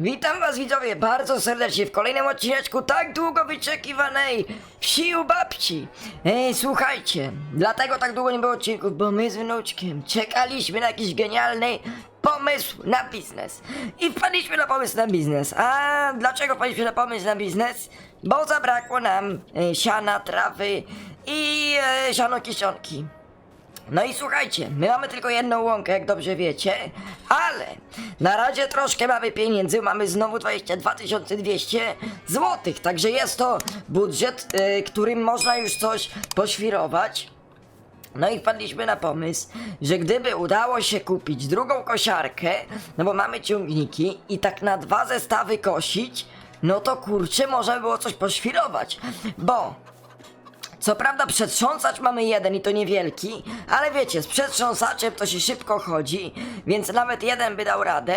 Witam was widzowie bardzo serdecznie w kolejnym odcineczku tak długo wyczekiwanej wsi babci. Ej, słuchajcie, dlatego tak długo nie było odcinków, bo my z wnuczkiem czekaliśmy na jakiś genialny pomysł na biznes. I wpadliśmy na pomysł na biznes. A dlaczego wpadliśmy na pomysł na biznes? Bo zabrakło nam e, siana, trawy i e, siano kiszonki. No i słuchajcie, my mamy tylko jedną łąkę, jak dobrze wiecie, ale na razie troszkę mamy pieniędzy, mamy znowu 22 200 złotych, także jest to budżet, y, którym można już coś poświrować. No i wpadliśmy na pomysł, że gdyby udało się kupić drugą kosiarkę, no bo mamy ciągniki i tak na dwa zestawy kosić, no to kurczę, można by było coś poświrować, bo co prawda przetrząsacz mamy jeden i to niewielki, ale wiecie, z przetrząsaczem to się szybko chodzi, więc nawet jeden by dał radę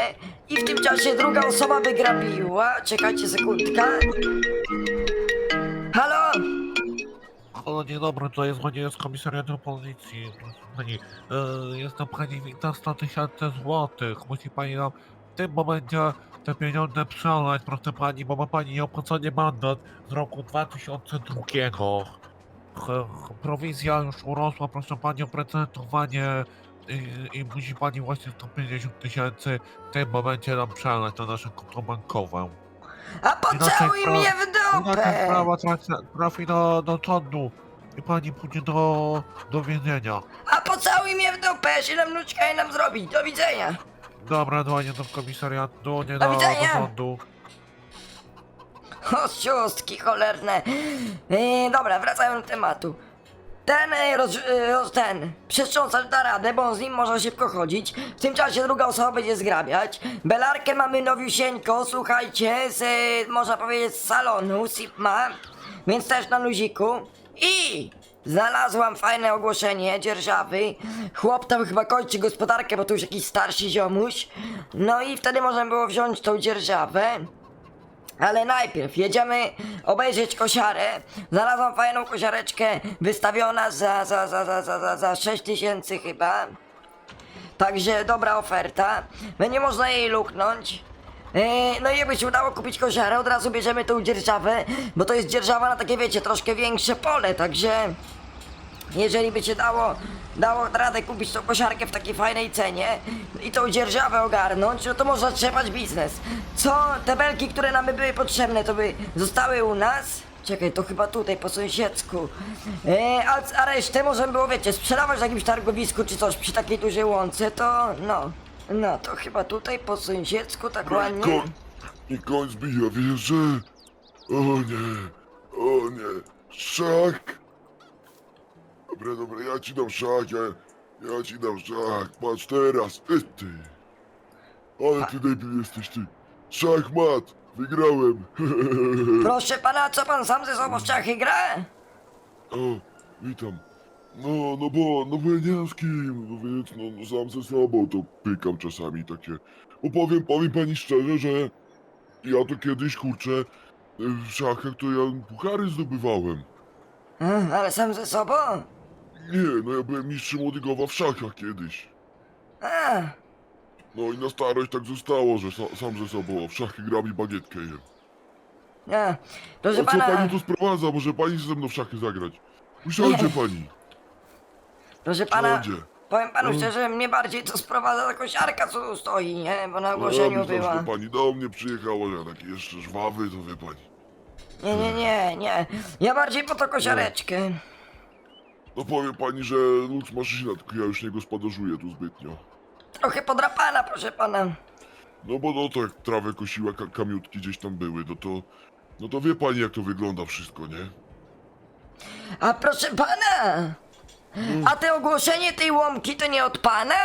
i w tym czasie druga osoba by grabiła. Czekajcie sekundkę. Halo? O, dzień dobry, to jest dzwonię z komisariatu policji. Proszę pani, e, jest to pani winna 100 tysięcy złotych. Musi pani nam w tym momencie te pieniądze przelać, proszę pani, bo ma pani nieopłacony mandat z roku 2002. Prowizja już urosła, proszę pani, o procentowanie i, i musi pani właśnie 150 tysięcy w tym momencie nam przelać na nasze konto bankowe. A pocałuj Inaczej mnie w Inaczej dupę! sprawa trafi, trafi do, do sądu i pani pójdzie do, do więzienia. A pocałuj mnie w dupę, ja się na wnuczka i nam zrobić. Do widzenia. Dobra, dzwonię do komisariatu, nie Do do, do widzenia. sądu. O, siostki cholerne. Yy, dobra, wracając do tematu. Ten, e, roz, e, roz, ten, przestrząsacz da radę, bo z nim można szybko chodzić. W tym czasie druga osoba będzie zgrabiać. Belarkę mamy nowiusieńko, słuchajcie, z, e, można powiedzieć, z salonu, Sipma, więc też na luziku. I znalazłam fajne ogłoszenie, dzierżawy. Chłop tam chyba kończy gospodarkę, bo to już jakiś starszy ziomuś. No i wtedy można było wziąć tą dzierżawę. Ale najpierw jedziemy obejrzeć kosiarę. Znalazłam fajną kosiareczkę wystawiona za, za, za, za, za, za, za 6 tysięcy chyba. Także dobra oferta. Będzie można jej luknąć. Yy, no i jakby się udało kupić kosiarę, od razu bierzemy tą dzierżawę, bo to jest dzierżawa na takie wiecie, troszkę większe pole, także jeżeli by się dało, dało radę kupić tą kosiarkę w takiej fajnej cenie i tą dzierżawę ogarnąć, no to można trzepać biznes. Co? Te belki, które nam by były potrzebne, to by zostały u nas? Czekaj, to chyba tutaj, po sąsiedzku. E, a, a resztę można było, wiecie, sprzedawać w jakimś targowisku czy coś przy takiej dużej łące, to no. No, to chyba tutaj po sąsiedzku, tak No i ładnie. koń, i koń zbija wieżę. O nie, o nie, szach. Dobra, dobra, ja ci dam szach, ja, ja ci dam szach. Patrz teraz, e ty. Ale ty debil jesteś ty. Szachmat, wygrałem. Proszę pana, co pan sam ze sobą w szachy gra? o, witam. No, no bo, no bo ja nie mam z kim, no więc, no, no sam ze sobą to pykam czasami takie. Bo powiem, pani szczerze, że ja to kiedyś, kurczę, w szachach to ja puchary zdobywałem. E, ale sam ze sobą? Nie, no ja byłem mistrzem Łodygowa w szachach kiedyś. A, No i na starość tak zostało, że sa, sam ze sobą w szachy gram i bagietkę jem. a, proszę A co pana, pani tu sprowadza? Może pani ze mną w szachy zagrać? Usiądzie pani. proszę pana, Siądzie. powiem panu Mm. szczerze, mnie bardziej to sprowadza ta kosiarka, co tu stoi, nie? Bo na ogłoszeniu myślałem, była. że pani do mnie przyjechała, że ja taki jeszcze żwawy, to wie pani. Nie, nie, nie, nie. Ja bardziej po to kosiareczkę. No powie pani, że lud maszyna, tylko ja już nie gospodarzuję tu zbytnio. Trochę podrapana, proszę pana. No bo no to jak trawę kosiła, ka kamiutki gdzieś tam były, no to... No to wie pani jak to wygląda wszystko, nie? A proszę pana! A te ogłoszenie tej łomki to nie od pana?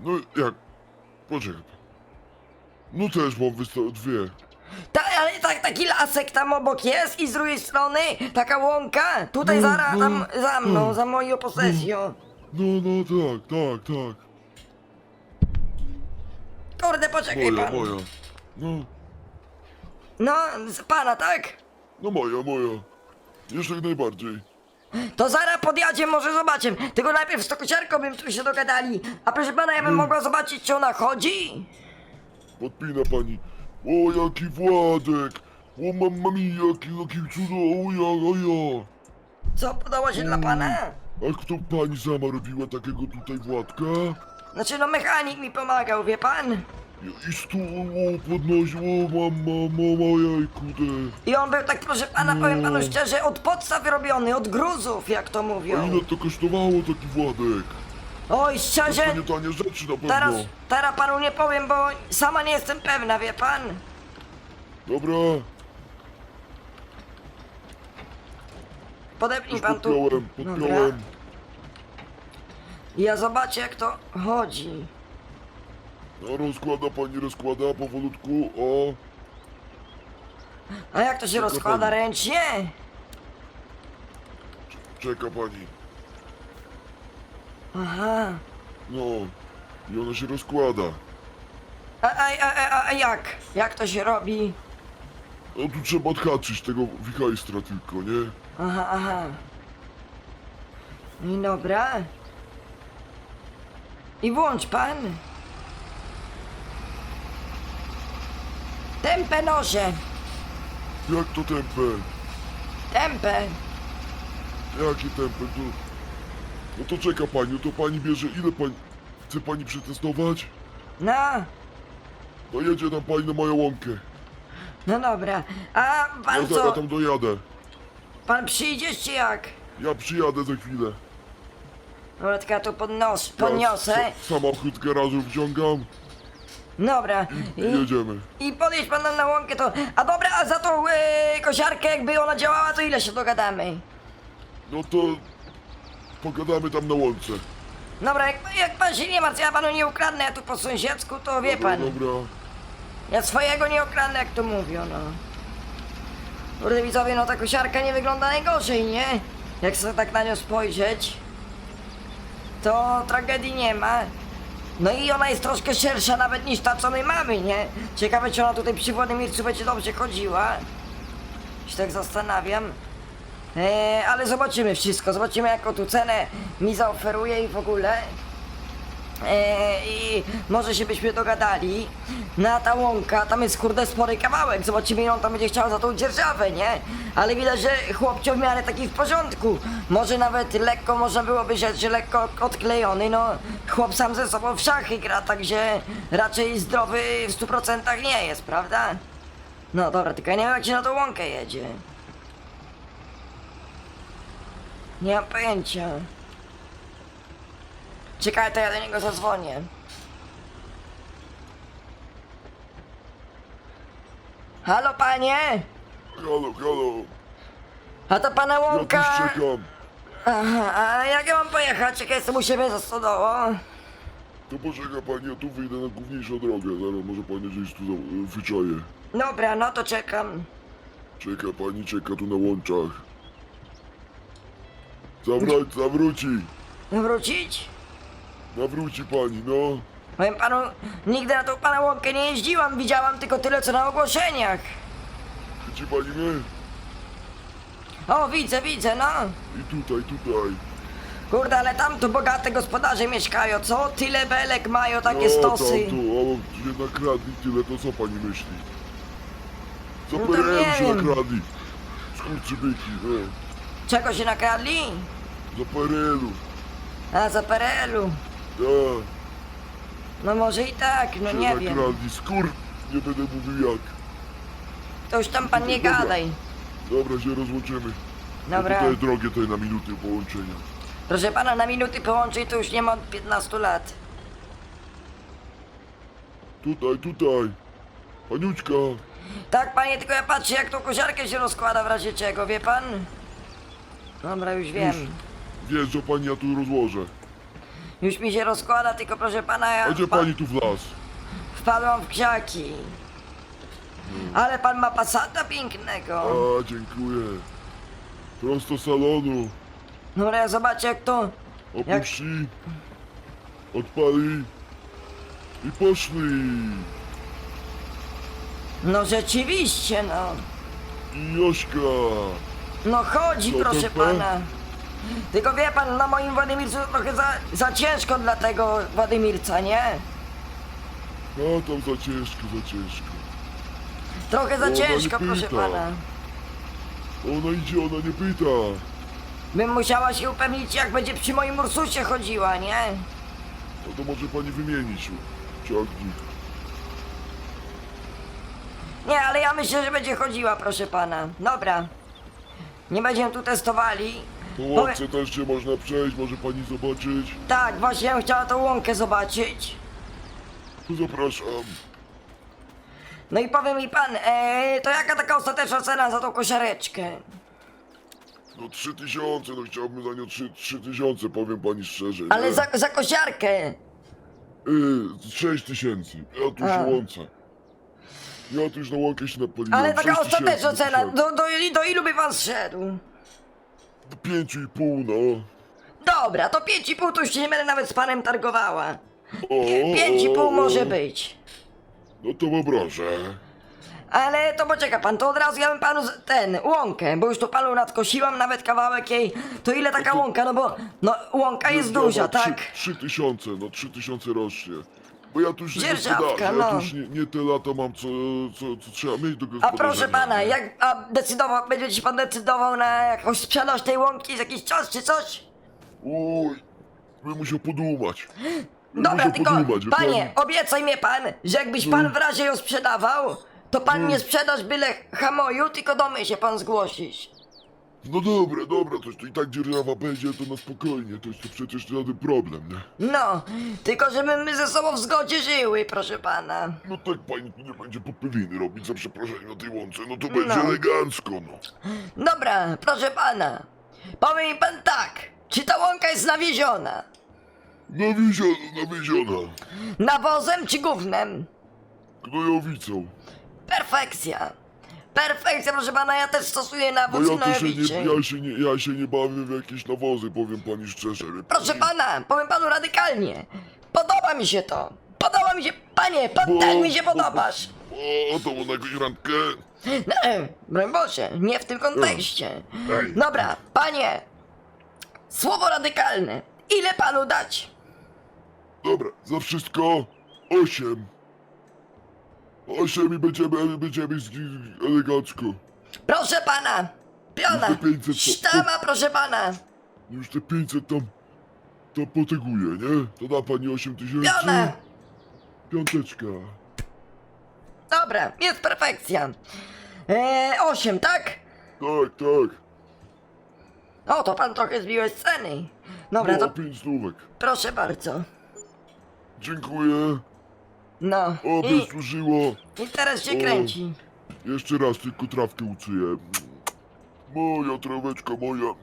No jak? Poczekaj. No też mam wysta- dwie. Tak, ale tak, taki lasek tam obok jest i z drugiej strony taka łąka. Tutaj No, zaraz no, tam za mną, no. za moją posesją. No, no tak, tak, tak. Kurde, poczekaj Moja, pan. moja. No, No, z pana, tak? no moja, moja. Jeszcze jak najbardziej. To zaraz podjadzie, może zobaczę. Tylko najpierw z tą bym tu się dogadali. A proszę pana, ja bym mogła zobaczyć, czy ona chodzi? podpina pani. O, jaki Władek! O, mamma mia, jaki, jaki cudowny, o ja, o ja. Co podoba się dla pana? A kto pani sama robiła takiego tutaj Władka? Znaczy no mechanik mi pomagał, wie pan? I stu o, podnosił, o, mama, mama, jajku, te. I on był tak, proszę pana, powiem panu szczerze, od podstaw robiony, od gruzów, jak to A mówią. ile to kosztowało taki Władek? Oj, To szczerze, nie tanie rzeczy na pewno. teraz, teraz panu nie powiem, bo sama nie jestem pewna, wie pan? Dobra, Podepnij już pan tu. podpiąłem, Dobra. podpiąłem. Ja zobaczę, jak to chodzi. No rozkłada pani, rozkłada powolutku, o. A jak to się rozkłada ręcznie? Czeka pani. Aha. No. I ona się rozkłada. A, a, a, a, a jak? Jak to się robi? No tu trzeba odhaczyć tego wichajstra tylko, nie? Aha, aha. I dobra. I włącz pan. Tempę noże. Jak to tempę? Tempę. Jakie tempę? To... No to czeka pani, no to pani bierze, ile pani... Chce pani przetestować? No, No jedzie tam pani na moją łąkę. no dobra. A Ja, pan za- ja co? tam dojadę. Pan przyjdziesz czy jak? Ja przyjadę za chwilę. Dobra, tylko ja tu podnos, Ja podniosę. sa- samochód garażu wciągam Dobra. i I, jedziemy. i podjeść pan nam na łąkę to... A dobra, a za tą e, kosiarkę jakby ona działała, to ile się dogadamy? No to... Pogadamy tam na łące. Dobra, jak, jak pan się nie martwi, ja panu nie ukradnę, ja tu po sąsiedzku, to wie Dobra, pan. Dobra. Ja swojego nie okradnę, jak to mówią, no. Kurde widzowie, no ta kosiarka nie wygląda najgorzej, nie? Jak sobie tak na nią spojrzeć, to tragedii nie ma. No i ona jest troszkę szersza nawet niż ta, co my mamy, nie? Ciekawe, czy ona tutaj przy Władimircu będzie dobrze chodziła. Się tak zastanawiam. Eee, ale zobaczymy wszystko, zobaczymy jaką tu cenę mi zaoferuje i w ogóle. Eee, I może się byśmy dogadali. Na ta łąka, tam jest kurde spory kawałek. Zobaczymy ile on tam będzie chciał za tą dzierżawę, nie? Ale widać, że chłopcio w miarę taki w porządku. Może nawet lekko można byłoby rzec, że lekko odklejony, no. Chłop sam ze sobą w szachy gra, także raczej zdrowy w 100% nie jest, prawda? No dobra, tylko ja nie wiem jak się na tą łąkę jedzie. Nie mam pojęcia. Czekaj, to ja do niego zadzwonię. Halo panie! Halo, halo. A to pana Ja łąka... też czekam. Aha, a jak ja mam pojechać? Czekaj, jestem u siebie za stodołą. To poczeka pani, ja tu wyjdę na główniejszą drogę. Zaraz może pani gdzieś tu za- wyczaje. Dobra, no to czekam. Czeka pani, czeka tu na łączach. Zawrać, zawróci. Wrócić? Nawróci pani, no. Powiem panu, nigdy na tą pana łąkę nie jeździłam, widziałam tylko tyle co na ogłoszeniach. Widzi pani mnie? O, widzę, widzę, no. I tutaj, tutaj. Kurde, ale tam to bogate gospodarze mieszkają, co? Tyle belek mają, takie no, stosy. Tam tu, a że nakradli tyle, to co pani myśli? Za No to PRL nie się wiem. nakradli. Skurczybyki, no. Czego się nakradli? Za PRL-u. A, za PRL-u. Tak, No może i tak, no się nie wiem. nakradli. Skur... Nie będę mówił jak. To już tam pan nie Dobra. gadaj. Dobra, się rozłączymy. No Dobra. tutaj drogie te na minuty połączenia. Proszę pana, na minuty połączeń to już nie ma od 15 lat. Tutaj, tutaj. Paniuczka. Tak, panie, tylko ja patrzę, jak tą koziarkę się rozkłada w razie czego, wie pan? Dobra, już wiem. Wjeżdża pani, ja tu rozłożę. Już mi się rozkłada, tylko proszę pana, ja wpa- pani tu w las? wpadłam w krzaki. Ale pan ma pasata pięknego. A, dziękuję. Prosto z salonu. Dobra, ja zobaczę jak to... Opuści. Odpali. I poszli. No rzeczywiście, no. I Jośka. No chodzi, proszę pana. Tylko wie pan, na moim Władimircu trochę za, za ciężko dla tego Władimirca, nie? No tam za ciężko, za ciężko. Trochę za Ona ciężko, proszę pyta. pana. Ona idzie, ona nie pyta. Bym musiała się upewnić, jak będzie przy moim Ursusie chodziła, nie? No to może pani wymienić ciągnik. Nie, ale ja myślę, że będzie chodziła, proszę pana. Dobra. Nie będziemy tu testowali. Po Powie- łące też się można przejść, może pani zobaczyć. Tak, właśnie ja bym chciała tą łąkę zobaczyć. To zapraszam. No i powie mi pan, e, to jaka taka ostateczna cena za tą kosiareczkę? No trzy tysiące, no chciałbym za nią trzy, trzy tysiące, powiem pani szczerze. Ale za, za kosiarkę! Y, sześć tysięcy, ja tu A. się łączę. Ja tu już na łąkę się napaliłem. Ale taka ostateczna cena, do, do, do ilu by pan zszedł? Do pięciu i pół, no. Dobra, to 5,5 to już się nie będę nawet z panem targowała. O, 5,5 o, może być. No to poproszę. Ale to poczeka pan, to od razu ja bym panu z- ten, łąkę, bo już tu panu nadkosiłam nawet kawałek jej. To ile taka łąka, no bo, no łąka jest Ja duża, mam tak? Trzy tysiące, no trzy tysiące rocznie. Bo ja tu już nie Dzierżawka, gospodarzę, no. ja tu już nie, nie te lata mam, co, co, co trzeba mieć do A gospodarzenia. proszę pana, jak a decydował, będzie się pan decydował na jakąś sprzedaż tej łąki jakiś czas czy coś? Uj, bym musiał podumać. Bym Dobra, musiał tylko podumać, wie panie, pan? obiecaj mnie pan, że jakbyś pan w razie ją sprzedawał, to pan nie sprzedasz byle hamoju, tylko do mnie się pan zgłosić. No dobra, dobra, toś to i tak dzierżawa będzie, to na spokojnie, toś to przecież żaden problem, nie? No, tylko żeby my ze sobą w zgodzie żyły, proszę pana. No tak pani tu nie będzie popyliny robić za przeproszeniem na tej łące, no to będzie No. elegancko, no. Dobra, proszę pana. Powie mi pan tak, czy ta łąka jest nawieziona? Nawieziona, nawieziona. Nawozem czy gównem? Gnojowicą. Perfekcja. Perfekcja, proszę pana, ja też stosuję No nawóz ja to się nie, ja się nie, ja się nie bawię w jakieś nawozy, powiem pani szczerze. Proszę pana, powiem panu radykalnie. Podoba mi się to. Podoba mi się, panie, pan Bo- mi się podobasz. O, to na jakąś randkę. No, e, broń Boże, nie w tym kontekście. Ej. Dobra, panie, słowo radykalne. Ile panu dać? Dobra, za wszystko osiem. Osiem i będziemy, będziemy z, elegancko. Proszę pana, piona, Już te 500 to- sztama, proszę pana, Już te 500 tam, tam poteguje, nie? To da pani 8 tysięcy. piona. Piąteczka. Dobra, jest perfekcja. Eee, osiem, tak? Tak, tak. O, to pan trochę zbiłeś z ceny. Dobra, No, to pięć stówek. proszę bardzo. Dziękuję. No, Oby i, służyło. i teraz się O. kręci. Jeszcze raz tylko trawkę uczyję. Moja traweczka, moja. Mm.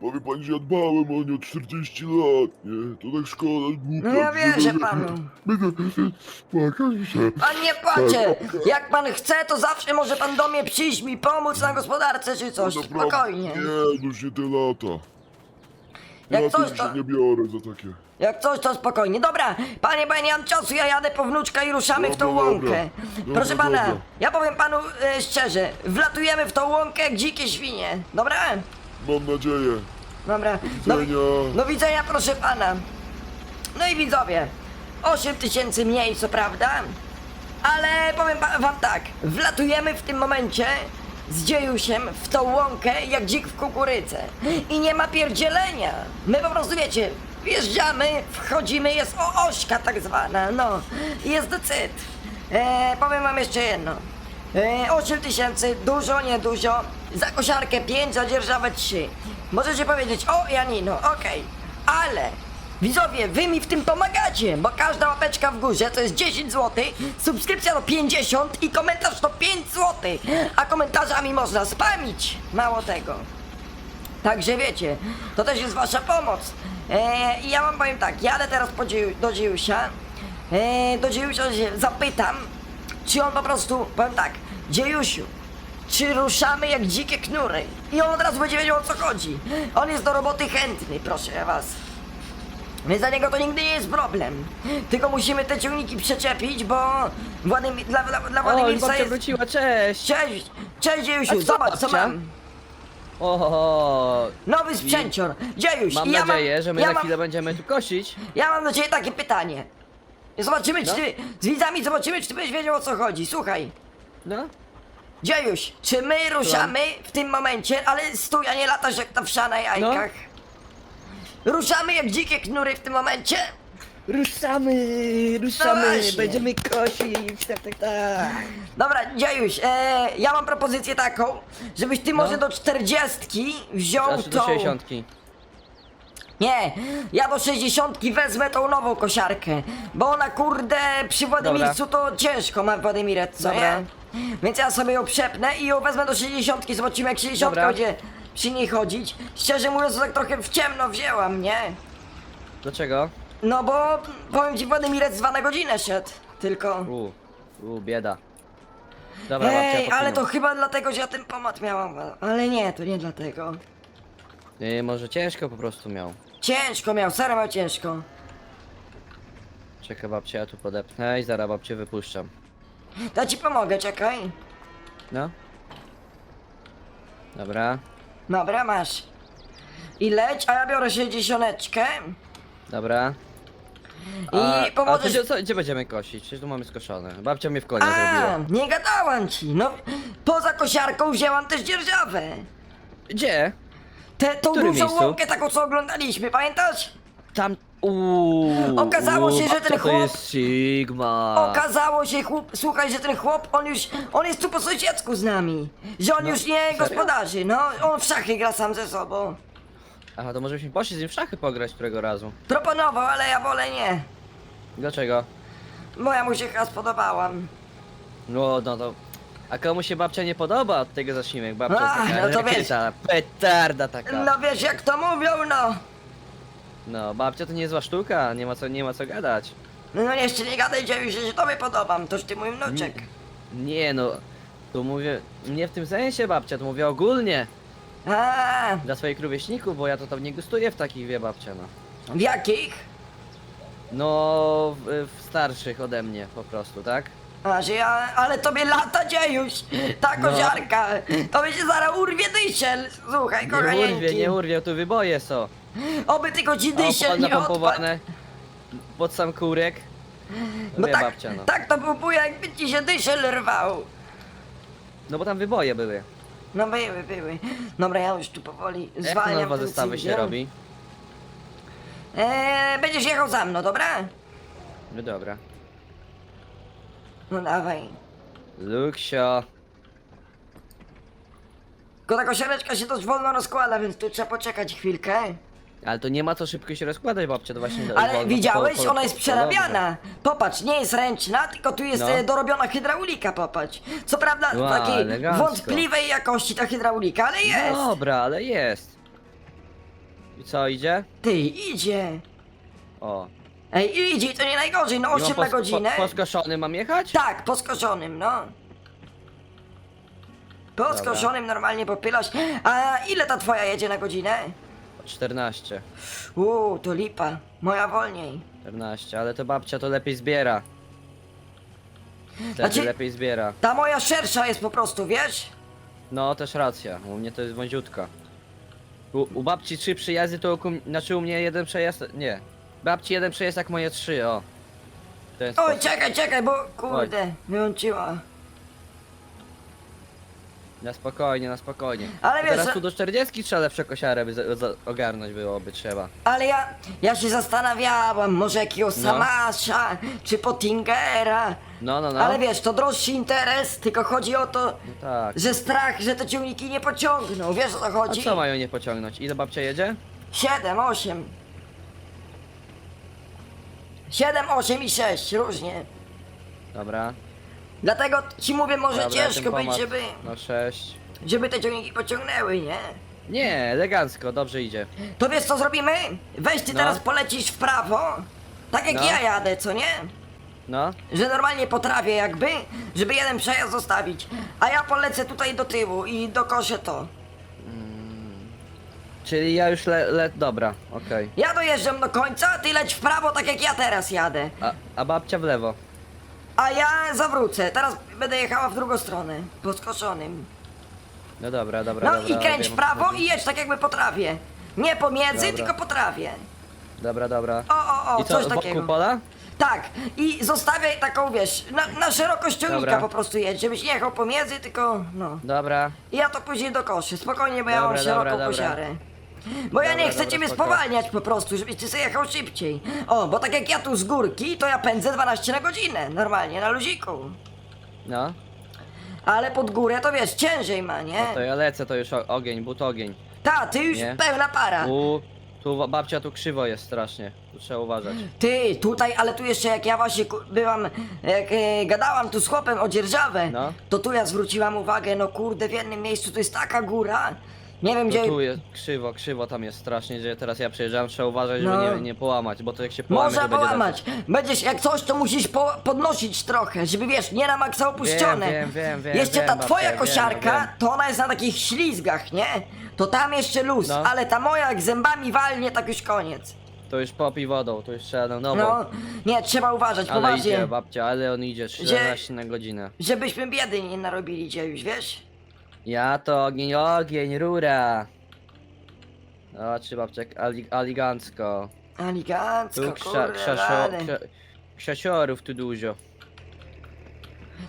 Powie pani, że ja dbałem o nią 40 lat, nie? To tak szkoda, głupio. No ja wierzę panu. Będę płakać się. Pan nie płacze. Jak pan chce, to zawsze może pan do mnie przyjść mi pomóc na gospodarce czy coś. No naprawdę, Spokojnie. Nie, no już nie te lata. Jak ja coś, to się nie biorę za takie. Jak coś, to spokojnie. Dobra, panie, panie, nie mam czasu, ja jadę po wnuczka i ruszamy w tą Dobra, dobra. łąkę. Dobra, Proszę pana, dobra. ja powiem panu e, szczerze, wlatujemy w tą łąkę jak dzikie świnie. Dobra? Mam nadzieję. Dobra. No, widzenia. do widzenia, proszę pana. No i widzowie, 8 tysięcy mniej, co prawda, ale powiem pa- wam tak, wlatujemy w tym momencie z Dziejusiem w tą łąkę jak dzik w kukurydzę. I nie ma pierdzielenia. My po prostu, wiecie, wjeżdżamy, wchodzimy, jest o ośka tak zwana, no, jest decyd. E, powiem wam jeszcze jedno. E, 8 tysięcy, dużo, niedużo. Za kosiarkę 5, za dzierżawę 3. Możecie powiedzieć, o Janino, okej, ale widzowie, wy mi w tym pomagacie, bo każda łapeczka w górze to jest 10 zł, subskrypcja to 50 i komentarz to 5 zł, a komentarzami można spamić, mało tego. Także wiecie, to też jest wasza pomoc. E, I ja wam powiem tak, jadę teraz po do Dziejusia. E, do Dziejusia się zapytam, czy on po prostu, powiem tak, Dziejusiu, czy ruszamy jak dzikie knury? I on od razu będzie wiedział o co chodzi. On jest do roboty chętny, proszę was. Więc dla niego to nigdy nie jest problem. Tylko musimy te ciągniki przeczepić, bo Władimir, dla, dla, dla O, Władimirca babcia jest... wróciła, cześć! Cześć, cześć A Dziejusiu, co zobacz co babcia? mam. Oho, Nowy sprzęcior. Dziejuś, mam ja nadzieję, mam, że my ja za mam, chwilę będziemy tu kosić. Ja mam do ciebie takie pytanie. Zobaczymy, czy No. ty, z widzami zobaczymy, czy ty będziesz wiedział o co chodzi. Słuchaj, No? Dziejuś, czy my ruszamy w tym momencie, ale stój, a nie latasz jak ta wsza na jajkach. No. Ruszamy jak dzikie knury w tym momencie? Ruszamy, No ruszamy, właśnie. będziemy kosić, tak, tak, tak. Dobra, Dziejuś, e, ja mam propozycję taką, żebyś ty może do czterdziestki wziął No. Znaczy do tą... 60. Nie, ja do 60 wezmę tą nową kosiarkę, bo ona kurde przy Władimircu to ciężko ma Władimirec, co Dobra. nie? Więc ja sobie ją przepnę i ją wezmę do 60, zobaczymy jak 60 Dobra. będzie przy niej chodzić. Szczerze mówiąc, to tak trochę w ciemno wzięłam, nie? Dlaczego? No bo powiem ci, Władimirec dwa na godzinę szedł, tylko... U, u, bieda. Dobra, babcia, Ej, ale popłynę. to chyba dlatego, że ja ten pomad miałam, ale nie, to nie dlatego. Nie, może ciężko po prostu miał. Ciężko miał, serio miał ciężko. Czekaj babcia, ja tu podepnę i zaraz babcię wypuszczam. To ci pomogę, czekaj. No? Dobra, Dobra, masz. I leć, a ja biorę 60. dobra. I a, a pomożesz... gdzie, co, gdzie będziemy kosić? Przecież tu mamy skoszone. Babcia mnie w konia A, zrobiła. nie gadałam ci, no poza kosiarką wzięłam też dzierżawę. Gdzie? Te, tą którym dużą miejscu? łąkę taką co oglądaliśmy, pamiętasz? Tam. Uuu, Okazało się, że babcia ten to chłop- jest Sigma. Okazało się, chłop, słuchaj, że ten chłop, on już, on jest tu po sąsiedzku z nami. Że on No, już nie serio? gospodarzy, no, on w szachy gra sam ze sobą. Aha, to może byśmy poszli z nim w szachy pograć którego razu. Proponował, ale ja wolę nie. Dlaczego? Bo ja mu się chyba spodobałam. No, no to. A komu się babcia nie podoba od tego zacznijmy? Babcia A, taka no to wiesz. rakieta, petarda taka. No wiesz jak to mówią, no. No, babcia to nie zła sztuka, nie ma co, nie ma co gadać. No jeszcze nie gadaj, że już się tobie podobam, toż ty mój wnuczek. Nie no, tu mówię, nie w tym sensie babcia, to mówię ogólnie. A, Dla swoich rówieśników, bo ja to tam nie gustuję w takich, wie babcia, no. w jakich? No, w, w starszych ode mnie po prostu, tak? A, że ja, ale tobie lata dziejuś, ta No. koziarka, to by się zaraz urwie dyszel, słuchaj Nie urwie, nie urwie, tu wyboje są. Oby A dyszel opon nie odpadł. napompowane pod sam kurek. Wie tak, babcia, no. tak to próbuje jakby ci się dyszel rwał. No bo tam wyboje były. No były, były. Dobra, ja już tu powoli Jak to zwalniam na dwa ten zestawy się robi? Eee, będziesz jechał za mną, dobra? No dobra. No dawaj. Luksio. Tylko ta kosiareczka się dość wolno rozkłada, więc tu trzeba poczekać chwilkę. Ale to nie ma co szybko się rozkładać, babcia, to właśnie Ale wolno, widziałeś? po- po- Ona jest po- przerabiana. Popatrz, nie jest ręczna, tylko tu jest No. e, dorobiona hydraulika, popatrz. Co prawda Wow, takiej elegancko. wątpliwej jakości ta hydraulika, ale jest. Dobra, ale jest. I co, idzie? Ty, idzie. O. Ej, idzie, to nie najgorzej, no I mam 8 po- na godzinę. Po, poskoszony mam jechać? Tak, po skoszonym, no. Po skoszonym normalnie popylasz. A ile ta twoja jedzie na godzinę? 14. Uuu, to lipa. Moja wolniej. 14, ale to babcia to lepiej zbiera. Wtedy Znaczy- lepiej zbiera. Ta moja szersza jest po prostu, wiesz? No, też racja. U mnie to jest wąziutka. U, u babci trzy przyjazdy, to u, znaczy u mnie jeden przejazd. Nie. Babci jeden przejazd jak moje trzy, o. Oj, czekaj, czekaj, bo kurde, wyłączyła. Na spokojnie, na spokojnie. Ale wiesz, Teraz że- tu do 40 trzeba lepsze kosiarę by za, za, ogarnąć byłoby trzeba. Ale ja, ja się zastanawiałam, może jakiegoś No. Samasza, czy Pottingera. No, no, no. Ale wiesz, to droższy interes, tylko chodzi o to, No tak. że strach, że te ciągniki nie pociągną. Wiesz o co A chodzi? co mają nie pociągnąć? Ile babcia jedzie? 7, 8. 7, 8 i 6, różnie. Dobra. Dlatego ci mówię, może Dobra, ciężko być, żeby, No 6. żeby te ciągniki pociągnęły, nie? Nie, elegancko, dobrze idzie. To wiesz co zrobimy? Weź ty No. teraz polecisz w prawo, tak jak No. ja jadę, co nie? No, Że normalnie potrafię jakby, żeby jeden przejazd zostawić. A ja polecę tutaj do tyłu i dokoszę to. czyli ja już le... le dobra, okej. Ja dojeżdżam do końca, ty leć w prawo tak jak ja teraz jadę. A, a babcia w lewo. A ja zawrócę, teraz będę jechała w drugą stronę, po skoszonym. No dobra, dobra, No dobra. i kręć wiem, w o co prawo chodzi. i jedź tak jakby potrafię. Nie pomiędzy, Dobra. tylko potrafię. Dobra, dobra. O, o, o, I co, coś wokół takiego. pola? Tak, i zostawiaj taką, wiesz, na, na szerokość ciągnika Dobra. po prostu jedź, żebyś nie jechał pomiędzy, tylko, no. Dobra. I ja to później do koszy, spokojnie, bo ja mam Dobra, szeroką dobra, dobra. posiarę. Bo ja Dobra, nie chcę dobra, ciebie spoko. spowalniać po prostu, żebyś ty sobie jechał szybciej. O, bo tak jak ja tu z górki, to ja pędzę 12 na godzinę, normalnie, na luziku. No. Ale pod górę to wiesz, ciężej ma, nie? To ja lecę, to już o- ogień, but ogień. Ta, ty już Nie. pełna para. U, tu babcia tu krzywo jest strasznie. Tu trzeba uważać. Ty, tutaj, ale tu jeszcze jak ja właśnie ku- byłam, jak e, gadałam tu z chłopem o dzierżawę, No. to tu ja zwróciłam uwagę, no kurde, w jednym miejscu to jest taka góra. Nie wiem gdzie. tu jest krzywo, krzywo tam jest strasznie, że teraz ja przejeżdżam, trzeba uważać, No. żeby nie, nie połamać, bo to jak się połamie, Można to będzie połamać. Będziesz jak coś, to musisz po, podnosić trochę, żeby wiesz, nie na maksa opuszczone. wiem, wiem, wiem, jeszcze wiem, ta babcia, twoja wiem, kosiarka, wiem. to ona jest na takich ślizgach, nie? To tam jeszcze luz, No. ale ta moja jak zębami walnie, tak już koniec. To już popij wodą, to już trzeba na nowo. No, nie, trzeba uważać, ale poważnie. idzie babcia, ale on idzie 14 na godzinę. Żebyśmy biedy nie narobili gdzie już, wiesz? Ja to ogień, ogień, rura. O, czy babcia ali, aligancko. Elegancko, Tu krza, kurde, krzasio, rany. krza, krzasiorów tu dużo.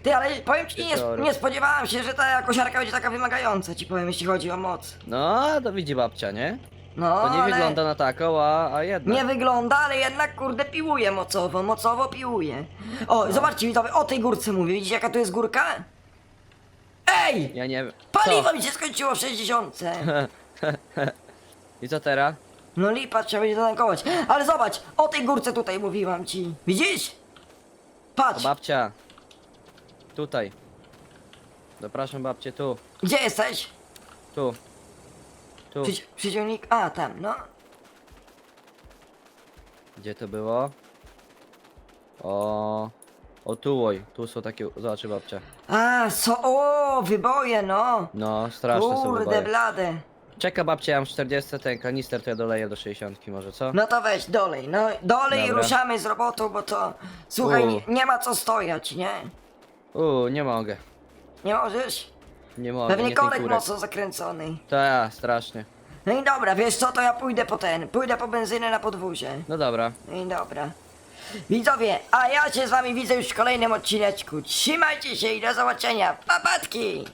Ty, ale powiem ci, nie, nie spodziewałam się, że ta kosiarka będzie taka wymagająca, ci powiem, jeśli chodzi o moc. No, to widzi babcia, nie? No, To nie ale wygląda na taką, a, a jednak. Nie wygląda, ale jednak, kurde, piłuje mocowo, mocowo piłuje. O, zobaczcie, widzowie, o tej górce mówię, widzicie jaka tu jest górka? Ej! Ja nie wiem. Paliwo mi się skończyło w 60. I co teraz? No lipa, trzeba będzie zatankować. Ale zobacz, o tej górce tutaj mówiłam ci. Widzisz? O, Patrz, babcia. Tutaj. Zapraszam babcię tu. gdzie jesteś? Tu. Tu. Przy, przyciągnik, a tam, no. Gdzie to było? O. O tu oj. Tu są takie. Zobaczy babcia. A, so, o, wyboje, no. No, straszne są Kurde, wyboje. blade. Czeka babcia, ja mam 40 ten kanister, to ja doleję do 60 może, co? No to weź, dolej, no dolej i Dobra. ruszamy z robotą, bo to, słuchaj, U. nie, nie ma co stojać, nie? Uuu, nie mogę. Nie możesz? Nie mogę, Pewnie nie ten korek kurek. mocno zakręcony. Tak, strasznie. No i dobra, wiesz co, to ja pójdę po ten, pójdę po benzynę na podwórze. No dobra. No i dobra. Widzowie, a ja się z wami widzę już w kolejnym odcineczku. Trzymajcie się i do zobaczenia. Papatki!